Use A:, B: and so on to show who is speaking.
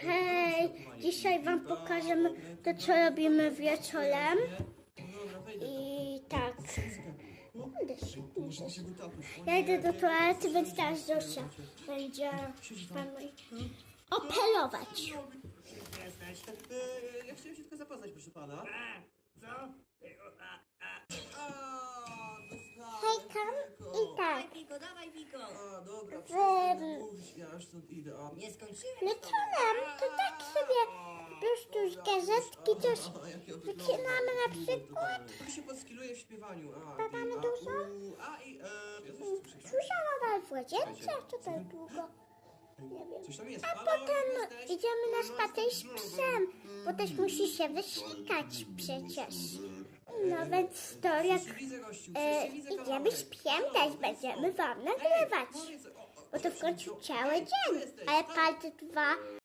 A: Hej, dzisiaj wam pokażemy to, co robimy wieczorem. I tak. Ja idę do toalety, więc teraz Zosia będzie.
B: E, Ja chciałem się tylko zapoznać, proszę pana.
C: Co?
A: Hejka i tak.
D: Dawaj Fiko.
B: A, dobra,
D: Nie skończyłem.
A: Wieczorem to tak sobie po prostu z gazetki coś wycinamy na przykład.
B: Tu się podskiluję w śpiewaniu. A, a, i, e.
A: Słyszałam w łazience, to tak długo. Nie wiem.
B: Coś tam jest.
A: A potem idziemy na spacer z psem, bo też musi się wysikać przecież. No więc to jak e, idziemy z psiem, też będziemy wam nagrywać. To w końcu cały dzień. Ale
B: tak.
A: part dwa